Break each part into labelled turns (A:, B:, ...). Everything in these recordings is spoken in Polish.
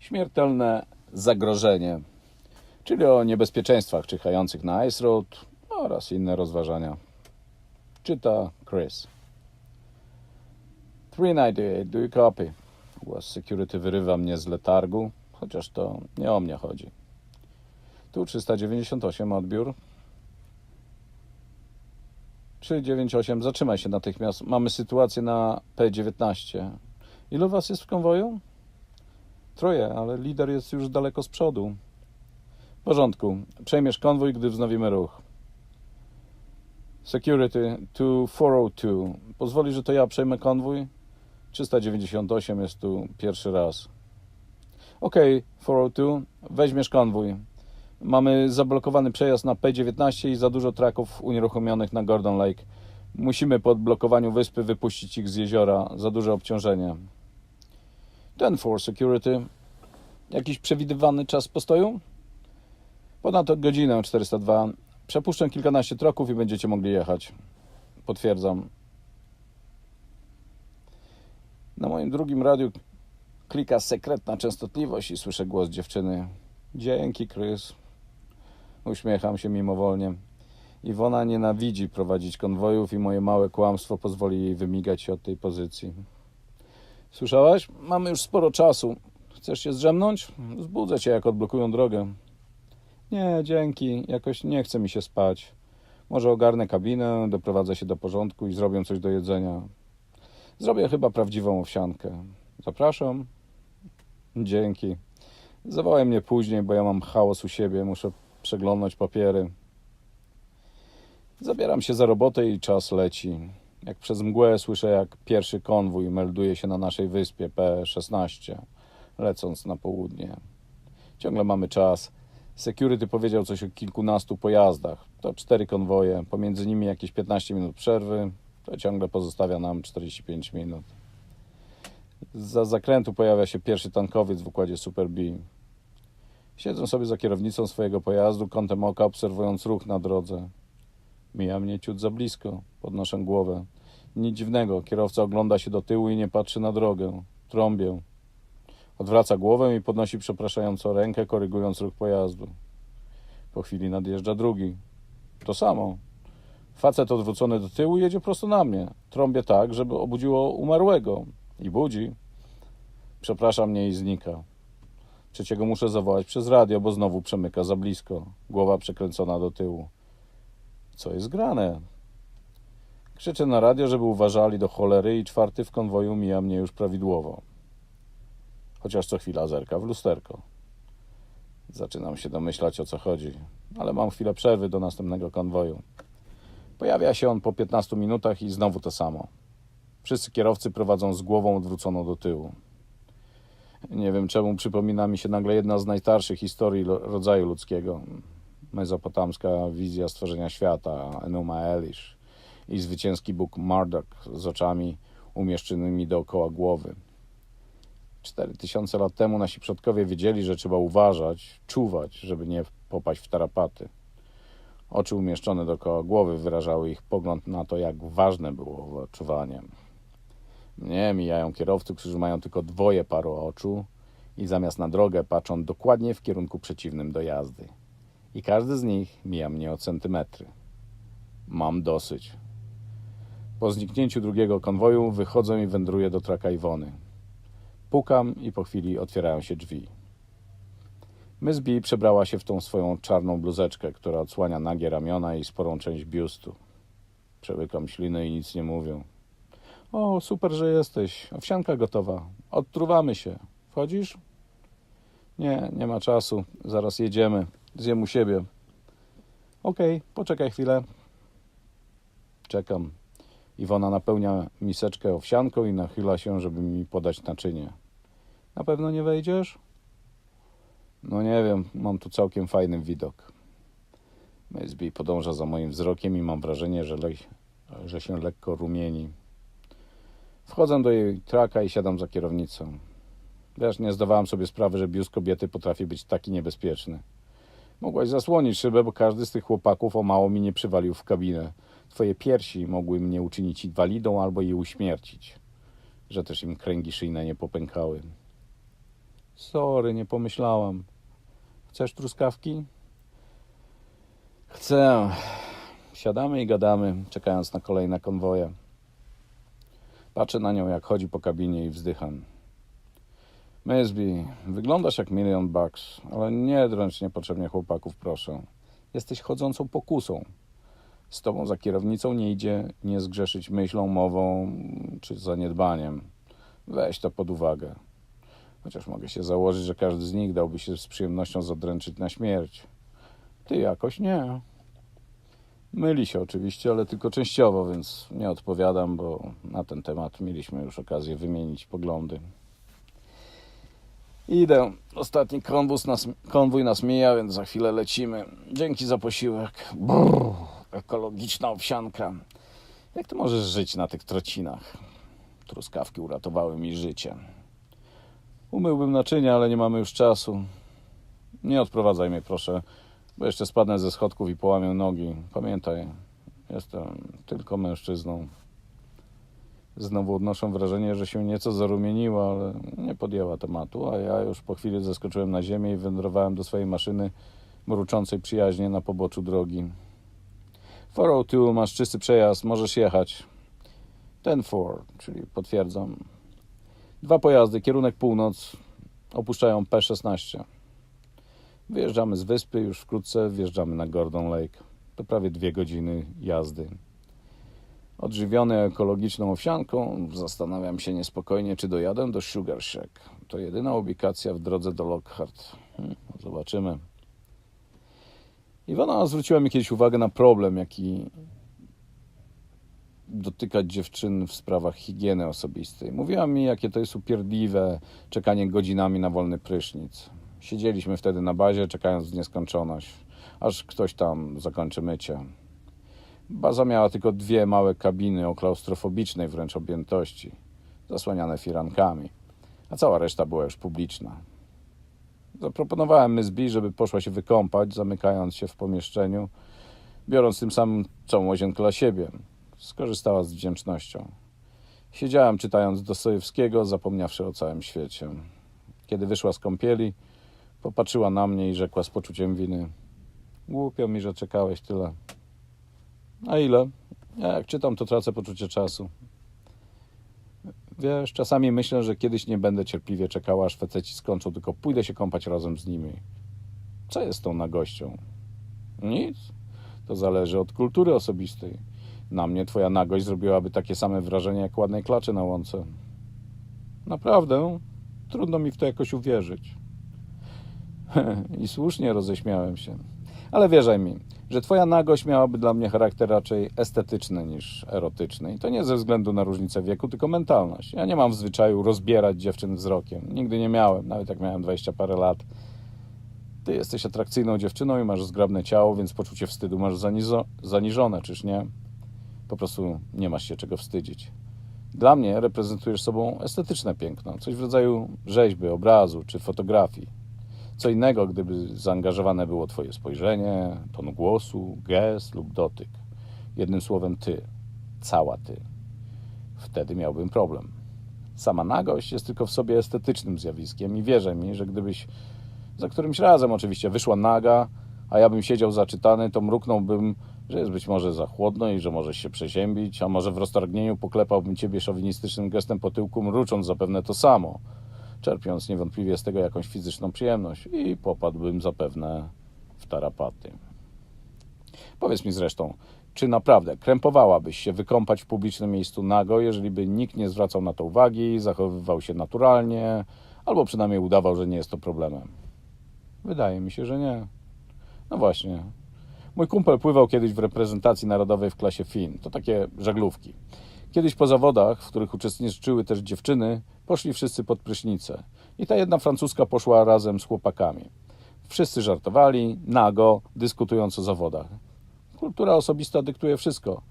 A: Śmiertelne zagrożenie, czyli o niebezpieczeństwach czyhających na Ice Road oraz inne rozważania. Czyta Chris. 398, do you copy? Głos security wyrywa mnie z letargu, chociaż to nie o mnie chodzi. Tu 398 odbiór. 398, zatrzymaj się natychmiast. Mamy sytuację na P19. Ilu was jest w konwoju? Troje, ale lider jest już daleko z przodu. W porządku. Przejmiesz konwój, gdy wznowimy ruch. Security to 402. Pozwoli, że to ja przejmę konwój? 398 jest tu pierwszy raz. Okej, 402. Weźmiesz konwój. Mamy zablokowany przejazd na P19 i za dużo traków unieruchomionych na Gordon Lake. Musimy po odblokowaniu wyspy wypuścić ich z jeziora. Za duże obciążenie. Ten for security. Jakiś przewidywany czas postoju? Ponad godzinę 402. Przepuszczę kilkanaście troków i będziecie mogli jechać. Potwierdzam. Na moim drugim radiu klika sekretna częstotliwość i słyszę głos dziewczyny. Dzięki, Chris. Uśmiecham się mimowolnie. Iwona nienawidzi prowadzić konwojów i moje małe kłamstwo pozwoli jej wymigać się od tej pozycji. Słyszałaś? Mamy już sporo czasu. Chcesz się zdrzemnąć? Zbudzę cię, jak odblokują drogę. Nie, dzięki. Jakoś nie chce mi się spać. Może ogarnę kabinę, doprowadzę się do porządku i zrobię coś do jedzenia. Zrobię chyba prawdziwą owsiankę. Zapraszam. Dzięki. Zawołaj mnie później, bo ja mam chaos u siebie. Muszę przeglądać papiery. Zabieram się za robotę i czas leci. Jak przez mgłę słyszę, jak pierwszy konwój melduje się na naszej wyspie P16, lecąc na południe. Ciągle mamy czas. Security powiedział coś o kilkunastu pojazdach. To cztery konwoje, pomiędzy nimi jakieś 15 minut przerwy. To ciągle pozostawia nam 45 minut. Za zakrętu pojawia się pierwszy tankowiec w układzie Super B. Siedzę sobie za kierownicą swojego pojazdu, kątem oka obserwując ruch na drodze. Mija mnie ciut za blisko. Podnoszę głowę. Nic dziwnego, kierowca ogląda się do tyłu i nie patrzy na drogę. Trąbię. Odwraca głowę i podnosi przepraszająco rękę, korygując ruch pojazdu. Po chwili nadjeżdża drugi. To samo. Facet odwrócony do tyłu jedzie prosto na mnie. Trąbię tak, żeby obudziło umarłego. I budzi. Przeprasza mnie i znika. Trzeciego muszę zawołać przez radio, bo znowu przemyka za blisko. Głowa przekręcona do tyłu. Co jest grane? Krzyczę na radio, żeby uważali do cholery i czwarty w konwoju mija mnie już prawidłowo. Chociaż co chwila zerka w lusterko. Zaczynam się domyślać o co chodzi, ale mam chwilę przerwy do następnego konwoju. Pojawia się on po 15 minutach i znowu to samo. Wszyscy kierowcy prowadzą z głową odwróconą do tyłu. Nie wiem czemu przypomina mi się nagle jedna z najstarszych historii rodzaju ludzkiego. Mezopotamska wizja stworzenia świata Enuma Elish i zwycięski Bóg Marduk z oczami umieszczonymi dookoła głowy. Cztery tysiące lat temu nasi przodkowie wiedzieli, że trzeba uważać, czuwać, żeby nie popaść w tarapaty. Oczy umieszczone dookoła głowy wyrażały ich pogląd na to, jak ważne było czuwanie. Nie, mijają kierowcy, którzy mają tylko dwoje paru oczu i zamiast na drogę patrzą dokładnie w kierunku przeciwnym do jazdy. I każdy z nich mija mnie o centymetry. Mam dosyć. Po zniknięciu drugiego konwoju wychodzę i wędruję do traka Iwony. Pukam i po chwili otwierają się drzwi. Miss B przebrała się w tą swoją czarną bluzeczkę, która odsłania nagie ramiona i sporą część biustu. Przełykam ślinę i nic nie mówię. O, super, że jesteś. Owsianka gotowa. Odtruwamy się. Wchodzisz? Nie, nie ma czasu. Zaraz jedziemy. Zjem u siebie. Okej, poczekaj chwilę. Czekam. Iwona napełnia miseczkę owsianką i nachyla się, żeby mi podać naczynie. Na pewno nie wejdziesz? No nie wiem, mam tu całkiem fajny widok. B podąża za moim wzrokiem i mam wrażenie, że, le- że się lekko rumieni. Wchodzę do jej traka i siadam za kierownicą. Wiesz, nie zdawałem sobie sprawy, że biust kobiety potrafi być taki niebezpieczny. Mogłaś zasłonić szybę, bo każdy z tych chłopaków o mało mi nie przywalił w kabinę. Twoje piersi mogły mnie uczynić inwalidą albo je uśmiercić. Że też im kręgi szyjne nie popękały. Sorry, nie pomyślałam. Chcesz truskawki? Chcę. Siadamy i gadamy, czekając na kolejne konwoje. Patrzę na nią, jak chodzi po kabinie i wzdycham. Mysby, wyglądasz jak milion bucks, ale nie dręcz niepotrzebnie chłopaków, proszę. Jesteś chodzącą pokusą. Z tobą za kierownicą nie idzie nie zgrzeszyć myślą, mową czy zaniedbaniem. Weź to pod uwagę. Chociaż mogę się założyć, że każdy z nich dałby się z przyjemnością zadręczyć na śmierć. Ty jakoś nie. Myli się oczywiście, ale tylko częściowo, więc nie odpowiadam, bo na ten temat mieliśmy już okazję wymienić poglądy. Idę. Ostatni konwóz nas, konwój nas mija, więc za chwilę lecimy. Dzięki za posiłek. Brrr, ekologiczna owsianka. Jak ty możesz żyć na tych trocinach? Truskawki uratowały mi życie. Umyłbym naczynia, ale nie mamy już czasu. Nie odprowadzaj mnie, proszę, bo jeszcze spadnę ze schodków i połamię nogi. Pamiętaj, jestem tylko mężczyzną. Znowu odnoszę wrażenie, że się nieco zarumieniła, ale nie podjęła tematu, a ja już po chwili zeskoczyłem na ziemię i wędrowałem do swojej maszyny mruczącej przyjaźnie na poboczu drogi. 402, masz czysty przejazd, możesz jechać. Ten 4, czyli potwierdzam. Dwa pojazdy, kierunek północ, opuszczają P16. Wyjeżdżamy z wyspy, już wkrótce wjeżdżamy na Gordon Lake. To prawie dwie godziny jazdy. Odżywiony ekologiczną owsianką, zastanawiam się niespokojnie, czy dojadę do Sugar Shack. To jedyna ubikacja w drodze do Lockhart. Hmm, zobaczymy. Iwona zwróciła mi kiedyś uwagę na problem, jaki dotykać dziewczyn w sprawach higieny osobistej. Mówiła mi, jakie to jest upierdliwe czekanie godzinami na wolny prysznic. Siedzieliśmy wtedy na bazie, czekając w nieskończoność, aż ktoś tam zakończy mycie. Baza miała tylko dwie małe kabiny o klaustrofobicznej wręcz objętości, zasłaniane firankami, a cała reszta była już publiczna. Zaproponowałem B, żeby poszła się wykąpać, zamykając się w pomieszczeniu, biorąc tym samym całą łazienkę dla siebie. Skorzystała z wdzięcznością. Siedziałem czytając Dostojewskiego, zapomniawszy o całym świecie. Kiedy wyszła z kąpieli, popatrzyła na mnie i rzekła z poczuciem winy: Głupio mi, że czekałeś tyle. A ile? Ja jak czytam, to tracę poczucie czasu. Wiesz, czasami myślę, że kiedyś nie będę cierpliwie czekała, aż faceci skończą, tylko pójdę się kąpać razem z nimi. Co jest tą nagością? Nic. To zależy od kultury osobistej. Na mnie twoja nagość zrobiłaby takie same wrażenie jak ładnej klaczy na łące. Naprawdę? Trudno mi w to jakoś uwierzyć. I słusznie roześmiałem się. Ale wierzaj mi, że twoja nagość miałaby dla mnie charakter raczej estetyczny niż erotyczny. I to nie ze względu na różnicę wieku, tylko mentalność. Ja nie mam w zwyczaju rozbierać dziewczyn wzrokiem. Nigdy nie miałem, nawet jak miałem 20 parę lat. Ty jesteś atrakcyjną dziewczyną i masz zgrabne ciało, więc poczucie wstydu masz zanizo- zaniżone, czyż nie? Po prostu nie masz się czego wstydzić. Dla mnie reprezentujesz sobą estetyczne piękno, coś w rodzaju rzeźby, obrazu czy fotografii. Co innego, gdyby zaangażowane było Twoje spojrzenie, ton głosu, gest lub dotyk. Jednym słowem, Ty, cała Ty. Wtedy miałbym problem. Sama nagość jest tylko w sobie estetycznym zjawiskiem i wierzę mi, że gdybyś za którymś razem oczywiście wyszła naga, a ja bym siedział zaczytany, to mruknąłbym, że jest być może za chłodno i że możesz się przeziębić, a może w roztargnieniu poklepałbym ciebie szowinistycznym gestem po tyłku, mrucząc zapewne to samo, czerpiąc niewątpliwie z tego jakąś fizyczną przyjemność i popadłbym zapewne w tarapaty. Powiedz mi zresztą, czy naprawdę krępowałabyś się wykąpać w publicznym miejscu nago, jeżeli by nikt nie zwracał na to uwagi, zachowywał się naturalnie, albo przynajmniej udawał, że nie jest to problemem? Wydaje mi się, że nie. No właśnie. Mój kumpel pływał kiedyś w reprezentacji narodowej w klasie FIN. To takie żaglówki. Kiedyś po zawodach, w których uczestniczyły też dziewczyny, poszli wszyscy pod prysznicę. I ta jedna francuska poszła razem z chłopakami. Wszyscy żartowali, nago, dyskutując o zawodach. Kultura osobista dyktuje wszystko.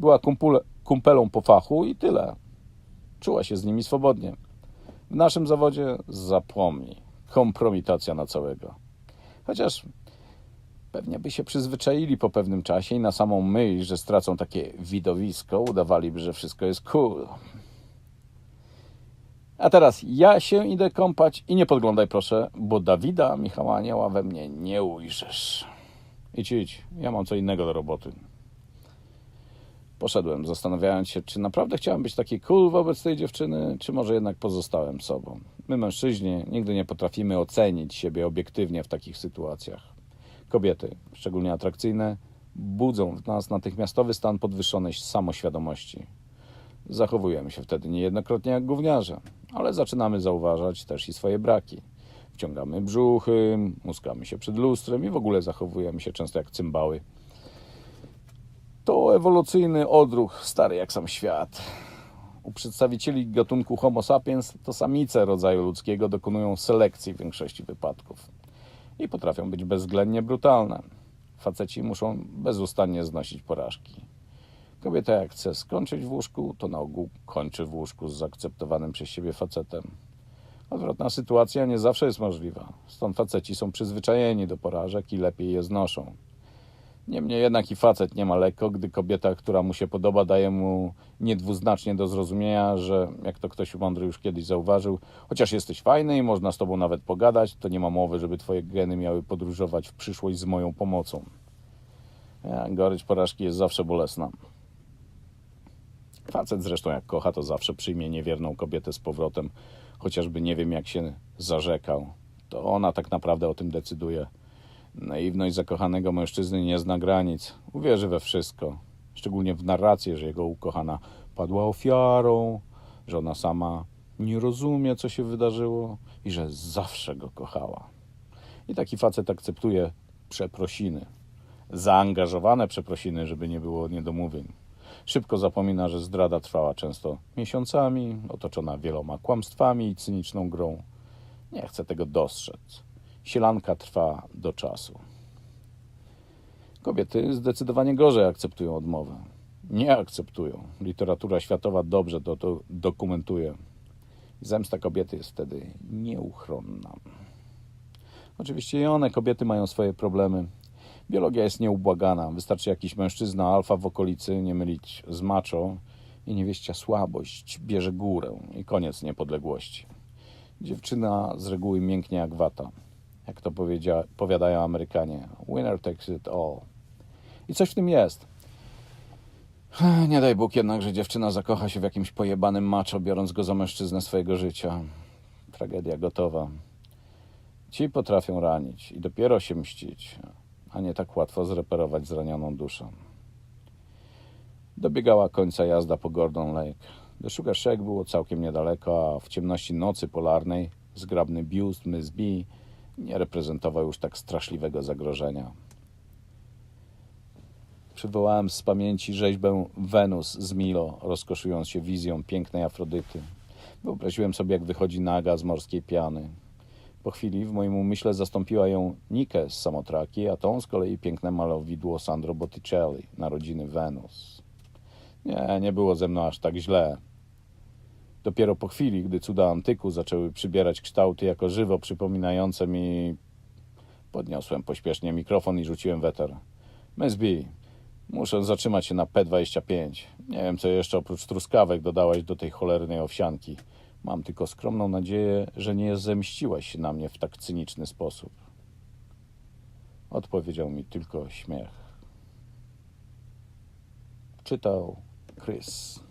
A: Była kumpule, kumpelą po fachu i tyle. Czuła się z nimi swobodnie. W naszym zawodzie zapomnij. Kompromitacja na całego. Chociaż pewnie by się przyzwyczaili po pewnym czasie i na samą myśl, że stracą takie widowisko, udawaliby, że wszystko jest cool. A teraz ja się idę kąpać i nie podglądaj proszę, bo Dawida Michała Anioła we mnie nie ujrzysz. Idź, idź, ja mam co innego do roboty. Poszedłem, zastanawiając się, czy naprawdę chciałem być taki cool wobec tej dziewczyny, czy może jednak pozostałem sobą. My, mężczyźni, nigdy nie potrafimy ocenić siebie obiektywnie w takich sytuacjach. Kobiety, szczególnie atrakcyjne, budzą w nas natychmiastowy stan podwyższonej samoświadomości. Zachowujemy się wtedy niejednokrotnie jak gówniarze, ale zaczynamy zauważać też i swoje braki. Wciągamy brzuchy, muskamy się przed lustrem i w ogóle zachowujemy się często jak cymbały. To ewolucyjny odruch, stary jak sam świat. U przedstawicieli gatunku Homo sapiens to samice rodzaju ludzkiego dokonują selekcji w większości wypadków i potrafią być bezwzględnie brutalne. Faceci muszą bezustannie znosić porażki. Kobieta jak chce skończyć w łóżku, to na ogół kończy w łóżku z zaakceptowanym przez siebie facetem. Odwrotna sytuacja nie zawsze jest możliwa, stąd faceci są przyzwyczajeni do porażek i lepiej je znoszą. Niemniej jednak i facet nie ma lekko, gdy kobieta, która mu się podoba, daje mu niedwuznacznie do zrozumienia, że, jak to ktoś mądry już kiedyś zauważył, chociaż jesteś fajny i można z tobą nawet pogadać, to nie ma mowy, żeby twoje geny miały podróżować w przyszłość z moją pomocą. Ja, gorycz porażki jest zawsze bolesna. Facet zresztą jak kocha, to zawsze przyjmie niewierną kobietę z powrotem, chociażby nie wiem jak się zarzekał. To ona tak naprawdę o tym decyduje. Naiwność zakochanego mężczyzny nie zna granic. Uwierzy we wszystko. Szczególnie w narrację, że jego ukochana padła ofiarą, że ona sama nie rozumie, co się wydarzyło i że zawsze go kochała. I taki facet akceptuje przeprosiny. Zaangażowane przeprosiny, żeby nie było niedomówień. Szybko zapomina, że zdrada trwała często miesiącami, otoczona wieloma kłamstwami i cyniczną grą. Nie chcę tego dostrzec. Sielanka trwa do czasu. Kobiety zdecydowanie gorzej akceptują odmowę. Nie akceptują. Literatura światowa dobrze to, to dokumentuje. Zemsta kobiety jest wtedy nieuchronna. Oczywiście i one, kobiety, mają swoje problemy. Biologia jest nieubłagana. Wystarczy jakiś mężczyzna alfa w okolicy, nie mylić z macho i niewieścia słabość bierze górę i koniec niepodległości. Dziewczyna z reguły mięknie jak wata. Jak to powiadają Amerykanie. Winner takes it all. I coś w tym jest. Nie daj Bóg jednak, że dziewczyna zakocha się w jakimś pojebanym macho, biorąc go za mężczyznę swojego życia. Tragedia gotowa. Ci potrafią ranić i dopiero się mścić, a nie tak łatwo zreperować zranioną duszę. Dobiegała końca jazda po Gordon Lake. Do Sugar Shack było całkiem niedaleko, a w ciemności nocy polarnej zgrabny biust Miss B nie reprezentował już tak straszliwego zagrożenia. Przywołałem z pamięci rzeźbę Wenus z Milo, rozkoszując się wizją pięknej Afrodyty. Wyobraziłem sobie, jak wychodzi naga z morskiej piany. Po chwili w moim umyśle zastąpiła ją Nike z Samotraki, a tą z kolei piękne malowidło Sandro Botticelli, narodziny Wenus. Nie, nie było ze mną aż tak źle. Dopiero po chwili, gdy cuda antyku zaczęły przybierać kształty jako żywo przypominające mi... Podniosłem pośpiesznie mikrofon i rzuciłem weter. Miss B, muszę zatrzymać się na P25. Nie wiem, co jeszcze oprócz truskawek dodałaś do tej cholernej owsianki. Mam tylko skromną nadzieję, że nie zemściłaś się na mnie w tak cyniczny sposób. Odpowiedział mi tylko śmiech. Czytał Chris.